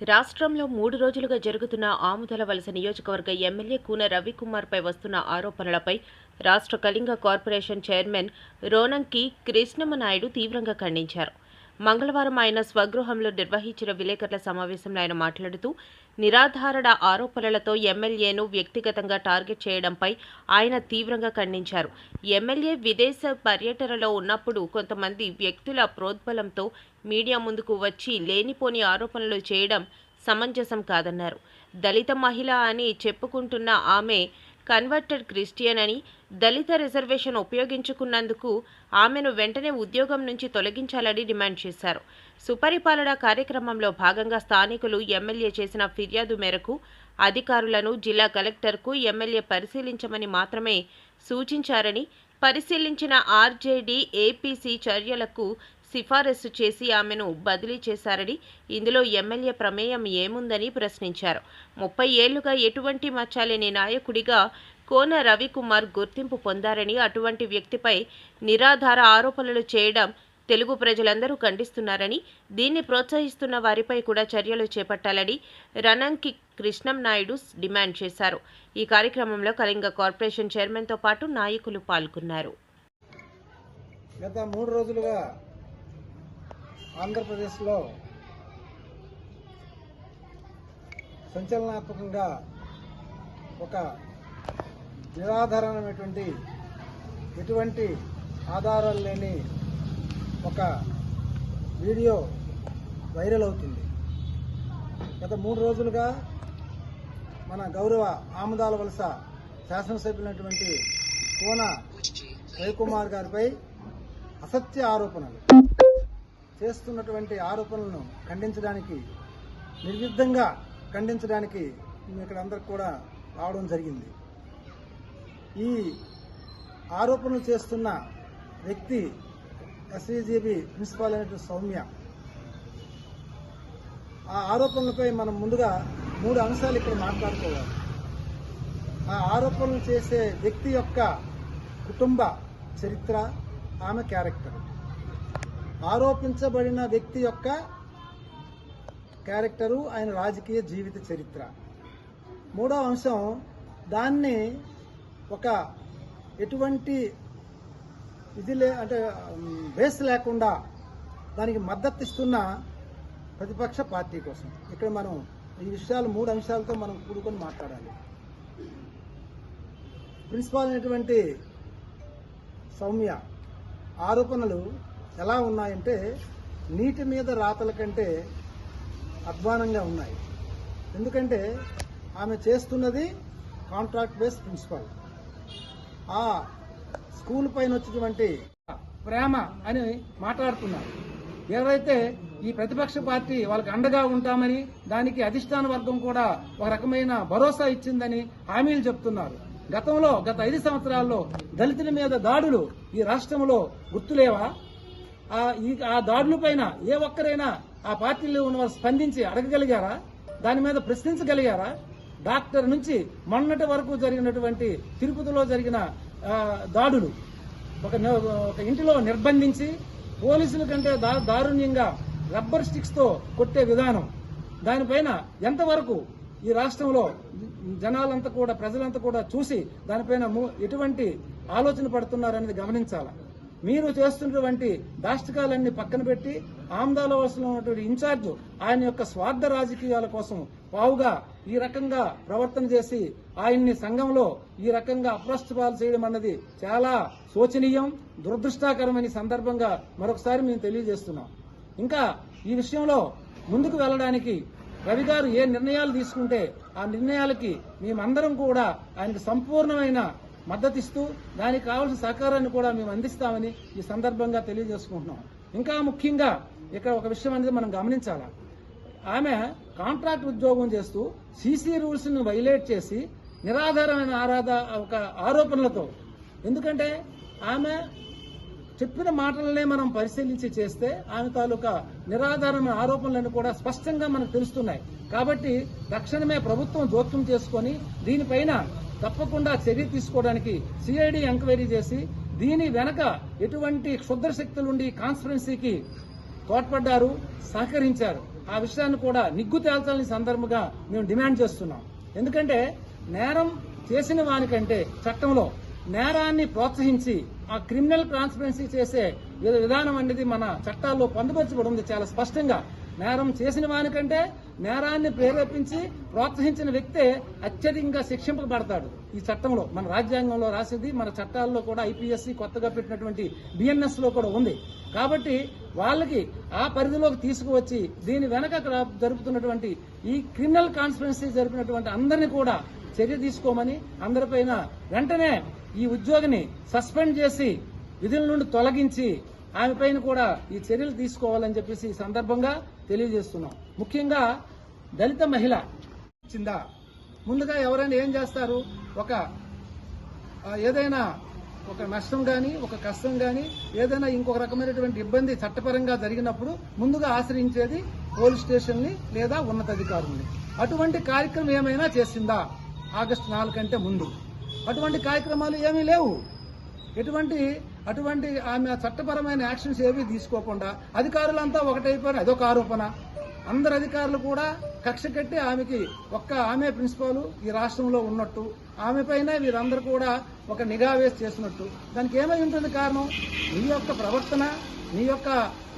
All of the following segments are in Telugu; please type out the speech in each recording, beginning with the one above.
రాష్ట్రంలో మూడు రోజులుగా జరుగుతున్న ఆముదల వలస నియోజకవర్గ ఎమ్మెల్యే కూన రవికుమార్పై వస్తున్న ఆరోపణలపై రాష్ట్ర కళింగ కార్పొరేషన్ చైర్మన్ రోనంకి కృష్ణమనాయుడు తీవ్రంగా ఖండించారు. మంగళవారం ఆయన స్వగృహంలో నిర్వహించిన విలేకరుల సమావేశంలో ఆయన మాట్లాడుతూ నిరాధారణ ఆరోపణలతో ఎమ్మెల్యేను వ్యక్తిగతంగా టార్గెట్ చేయడంపై ఆయన తీవ్రంగా ఖండించారు. ఎమ్మెల్యే విదేశ పర్యటనలో ఉన్నప్పుడు కొంతమంది వ్యక్తుల ప్రోద్బలంతో మీడియా ముందుకు వచ్చి లేనిపోని ఆరోపణలు చేయడం సమంజసం కాదన్నారు. దళిత మహిళ అని చెప్పుకుంటున్న ఆమె కన్వర్టెడ్ క్రిస్టియన్ అని దళిత రిజర్వేషన్ ఉపయోగించుకున్నందుకు ఆమెను వెంటనే ఉద్యోగం నుంచి తొలగించాలని డిమాండ్ చేశారు. సుపరిపాలన కార్యక్రమంలో భాగంగా స్థానికులు ఎమ్మెల్యే చేసిన ఫిర్యాదు మేరకు అధికారులను జిల్లా కలెక్టర్కు ఎమ్మెల్యే పరిశీలించమని మాత్రమే సూచించారని పరిశీలించిన ఆర్జేడీ ఏపీసీ చర్యలకు సిఫారసు చేసి ఆమెను బదిలీ చేశారని ఇందులో ఎమ్మెల్యే ప్రమేయం ఏముందని ప్రశ్నించారు. ముప్పై ఏళ్ళుగా ఎటువంటి మచ్చాలేని నాయకుడిగా కోన రవికుమార్ గుర్తింపు పొందారని అటువంటి వ్యక్తిపై నిరాధార ఆరోపణలు చేయడం తెలుగు ప్రజలందరూ ఖండిస్తున్నారని దీన్ని ప్రోత్సహిస్తున్న వారిపై కూడా చర్యలు చేపట్టాలని రణంకి కృష్ణం నాయుడు డిమాండ్ చేశారు. ఈ కార్యక్రమంలో కళింగ కార్పొరేషన్ చైర్మన్తో పాటు నాయకులు పాల్గొన్నారు. గత మూడు రోజులుగా ఆంధ్రప్రదేశ్లో సంచలనాత్మకంగా ఒక నిరాధారణమైనటువంటి ఎటువంటి ఆధారాలు లేని ఒక వీడియో వైరల్ అవుతుంది. గత మూడు రోజులుగా మన గౌరవ ఆముదాల వలస శాసనసభ్యులైనటువంటి కోన రవికుమార్ గారిపై అసత్య ఆరోపణలు. చేస్తున్నటువంటి ఆరోపణలను ఖండించడానికి నిర్విద్ధంగా ఖండించడానికి ఇక్కడ అందరికి కూడా రావడం జరిగింది. ఈ ఆరోపణలు చేస్తున్న వ్యక్తి ఎస్వీజీబీ ప్రిన్సిపాల్ అయినటువంటి సౌమ్య ఆ ఆరోపణలపై మనం ముందుగా మూడు అంశాలు ఇక్కడ మాట్లాడుకోవాలి. ఆ ఆరోపణలు చేసే వ్యక్తి యొక్క కుటుంబ చరిత్ర ఆమె క్యారెక్టర్. ఆరోపించబడిన వ్యక్తి యొక్క క్యారెక్టరు ఆయన రాజకీయ జీవిత చరిత్ర. మూడో అంశం దాన్ని ఒక ఎటువంటి ఇది లే అంటే బేస్ లేకుండా దానికి మద్దతు ఇస్తున్న ప్రతిపక్ష పార్టీ కోసం. ఇక్కడ మనం ఈ విషయాలు మూడు అంశాలతో మనం కూడుకొని మాట్లాడాలి. ప్రిన్సిపాల్ అయినటువంటి సౌమ్య ఆరోపణలు ఎలా ఉన్నాయంటే నీటి మీద రాతల కంటే అధ్వానంగా ఉన్నాయి. ఎందుకంటే ఆమె చేస్తున్నది కాంట్రాక్ట్ బేస్ ప్రిన్సిపల్ ఆ స్కూల్ పైన వచ్చినటువంటి ప్రేమ అని మాట్లాడుతున్నారు. ఎవరైతే ఈ ప్రతిపక్ష పార్టీ వాళ్ళకి అండగా ఉంటామని దానికి అధిష్టాన వర్గం కూడా ఒక రకమైన భరోసా ఇచ్చిందని హామీలు చెప్తున్నారు. గతంలో గత ఐదు సంవత్సరాల్లో దళితుల మీద దాడులు ఈ రాష్ట్రంలో గుర్తులేవా? ఆ ఈ ఆ దాడుల పైన ఏ ఒక్కరైనా ఆ పార్టీలో ఉన్న వారు స్పందించి అడగగలిగారా? దాని మీద ప్రశ్నించగలిగారా? డాక్టర్ నుంచి మొన్నటి వరకు జరిగినటువంటి తిరుపతిలో జరిగిన దాడులు ఒక ఒక ఇంటిలో నిర్బంధించి పోలీసుల కంటే దా- దారుణ్యంగా రబ్బర్ స్టిక్స్తో కొట్టే విధానం. దానిపైన ఎంతవరకు ఈ రాష్ట్రంలో జనాలంతా కూడా ప్రజలంతా కూడా చూసి దానిపైన ఎటువంటి ఆలోచన పడుతున్నారనేది గమనించాలి? మీరు చేస్తున్నటువంటి దాష్టికాలన్నీ పక్కన పెట్టి ఆమ్దాల వలసలో ఉన్నటువంటి ఇన్ఛార్జ్ ఆయన యొక్క స్వార్థ రాజకీయాల కోసం పావుగా ఈ రకంగా ప్రవర్తన చేసి ఆయన్ని సంఘంలో ఈ రకంగా అప్రస్తుపాలు చేయడం అన్నది చాలా శోచనీయం దురదృష్టాకరమని సందర్భంగా మరొకసారి మేము తెలియజేస్తున్నాం. ఇంకా ఈ విషయంలో ముందుకు వెళ్ళడానికి రవి గారు ఏ నిర్ణయాలు తీసుకుంటే ఆ నిర్ణయాలకి మేమందరం కూడా ఆయనకు సంపూర్ణమైన మద్దతిస్తూ దానికి కావాల్సిన సహకారాన్ని కూడా మేము అందిస్తామని ఈ సందర్భంగా తెలియజేసుకుంటున్నాం. ఇంకా ముఖ్యంగా ఇక్కడ ఒక విషయం అనేది మనం గమనించాలా? ఆమె కాంట్రాక్ట్ ఉద్యోగం చేస్తూ సీసీ రూల్స్ను వైలేట్ చేసి నిరాధారమైన ఆరాధ ఒక ఆరోపణలతో ఎందుకంటే ఆమె చెప్పిన మాటలనే మనం పరిశీలించి చేస్తే ఆమె తాలూకా నిరాధారమైన ఆరోపణలను కూడా స్పష్టంగా మనకు తెలుస్తున్నాయి. కాబట్టి తక్షణమే ప్రభుత్వం జోక్యం చేసుకొని దీనిపైన తప్పకుండా చర్య తీసుకోవడానికి సిఐడి ఎంక్వైరీ చేసి దీని వెనక ఎటువంటి క్షుద్ర శక్తులుండి కాన్స్పరెన్సీకి తోడ్పడ్డారు సహకరించారు. ఆ విషయాన్ని కూడా నిగ్గు తేల్చాలని సందర్భంగా మేము డిమాండ్ చేస్తున్నాం. ఎందుకంటే నేరం చేసిన వానికంటే చట్టంలో నేరాన్ని ప్రోత్సహించి ఆ క్రిమినల్ ట్రాన్స్పరెన్సీ చేసే విధ- విధానం అనేది మన చట్టాల్లో పొందుపరచబడి ఉంది చాలా స్పష్టంగా. నేరం చేసిన వానికంటే నేరాన్ని ప్రేరేపించి ప్రోత్సహించిన వ్యక్తే అత్యధికంగా శిక్షింపబడతాడు. ఈ చట్టంలో మన రాజ్యాంగంలో రాసింది మన చట్టాల్లో కూడా ఐపీఎస్సి కొత్తగా పెట్టినటువంటి బిఎన్ఎస్లో కూడా ఉంది. కాబట్టి వాళ్ళకి ఆ పరిధిలోకి తీసుకువచ్చి దీని వెనక అక్కడ జరుపుతున్నటువంటి ఈ క్రిమినల్ కాన్స్పిరెన్సీ జరిపినటువంటి అందరినీ కూడా చర్య తీసుకోమని అందరిపైన వెంటనే ఈ ఉద్యోగిని సస్పెండ్ చేసి విధుల నుండి తొలగించి ఆమె పైన కూడా ఈ చర్యలు తీసుకోవాలని చెప్పేసి ఈ సందర్భంగా తెలియజేస్తున్నాం. ముఖ్యంగా దళిత మహిళ చిందా. ముందుగా ఎవరైనా ఏం చేస్తారు? ఒక ఏదైనా ఒక నష్టం కానీ ఒక కష్టం కానీ ఏదైనా ఇంకొక రకమైనటువంటి ఇబ్బంది చట్టపరంగా జరిగినప్పుడు ముందుగా ఆశ్రయించేది పోలీస్ స్టేషన్ని లేదా ఉన్నతాధికారుల్ని. అటువంటి కార్యక్రమం ఏమైనా చేసిందా? ఆగస్టు నాలుగు కంటే ముందు. అటువంటి కార్యక్రమాలు ఏమీ లేవు. ఎటువంటి అటువంటి ఆమె చట్టపరమైన యాక్షన్స్ ఏవి తీసుకోకుండా అధికారులంతా ఒకటైపోయిన అదొక ఆరోపణ. అందరు అధికారులు కూడా కక్ష కట్టి ఆమెకి ఒక్క ఆమె ప్రిన్సిపాల్ ఈ రాష్ట్రంలో ఉన్నట్టు ఆమె పైన వీరందరూ కూడా ఒక నిఘా వేసి చేసినట్టు. దానికి ఏమై ఉంటుంది కారణం? నీ యొక్క ప్రవర్తన నీ యొక్క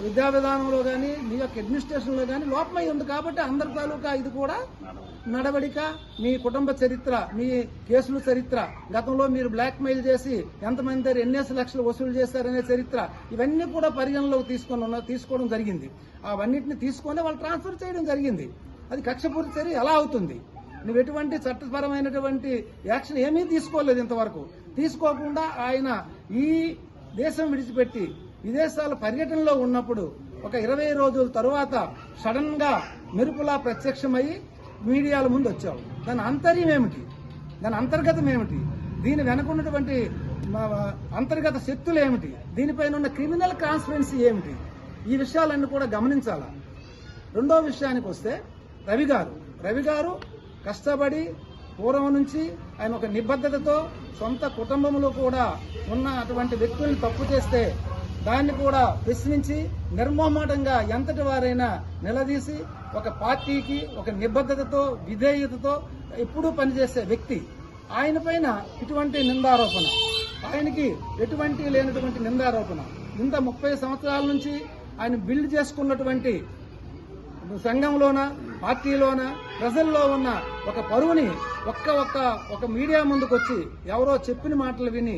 విద్యా విధానంలో కానీ నీ యొక్క అడ్మినిస్ట్రేషన్లో కానీ లోపమై ఉంది కాబట్టి అందరి తాలూకా ఇది కూడా నడవడిక. మీ కుటుంబ చరిత్ర మీ కేసుల చరిత్ర. గతంలో మీరు బ్లాక్ మెయిల్ చేసి ఎంతమంది దగ్గర ఎన్నేసి లక్షలు వసూలు చేశారనే చరిత్ర. ఇవన్నీ కూడా పరిగణలోకి తీసుకొని ఉన్న తీసుకోవడం జరిగింది. అవన్నిటిని తీసుకొని వాళ్ళు ట్రాన్స్ఫర్ చేయడం జరిగింది. అది కక్షపూర్తి చర్య ఎలా అవుతుంది? నువ్వు ఎటువంటి చట్టపరమైనటువంటి యాక్షన్ ఏమీ తీసుకోలేదు ఇంతవరకు. తీసుకోకుండా ఆయన ఈ దేశం విడిచిపెట్టి విదేశాల పర్యటనలో ఉన్నప్పుడు ఒక ఇరవై రోజుల తరువాత సడన్గా మెరుపులా ప్రత్యక్షమై మీడియాల ముందు వచ్చావు. దాని అంతర్యం ఏమిటి? దాని అంతర్గతం ఏమిటి? దీని వెనకున్నటువంటి అంతర్గత శక్తులు ఏమిటి? దీనిపైన ఉన్న క్రిమినల్ కాన్స్పిరెన్సీ ఏమిటి? ఈ విషయాలన్నీ కూడా గమనించాలా. రెండో విషయానికి వస్తే రవి గారు. రవి గారు కష్టపడి పూర్వం నుంచి ఆయన ఒక నిబద్ధతతో సొంత కుటుంబంలో కూడా ఉన్న అటువంటి వ్యక్తుల్ని తప్పు చేస్తే దాన్ని కూడా ప్రశ్నించి నిర్మోహమాటంగా ఎంతటి వారైనా నిలదీసి ఒక పార్టీకి ఒక నిబద్ధతతో విధేయతతో ఎప్పుడూ పనిచేసే వ్యక్తి ఆయన పైన ఇటువంటి నిందారోపణ ఆయనకి ఎటువంటి లేనటువంటి నిందారోపణ. ఇంత ముప్పై సంవత్సరాల నుంచి ఆయన బిల్డ్ చేసుకున్నటువంటి సంఘంలోన పార్టీలోన ప్రజల్లో ఉన్న ఒక పరువుని ఒక్క ఒక్క ఒక మీడియా ముందుకొచ్చి ఎవరో చెప్పిన మాటలు విని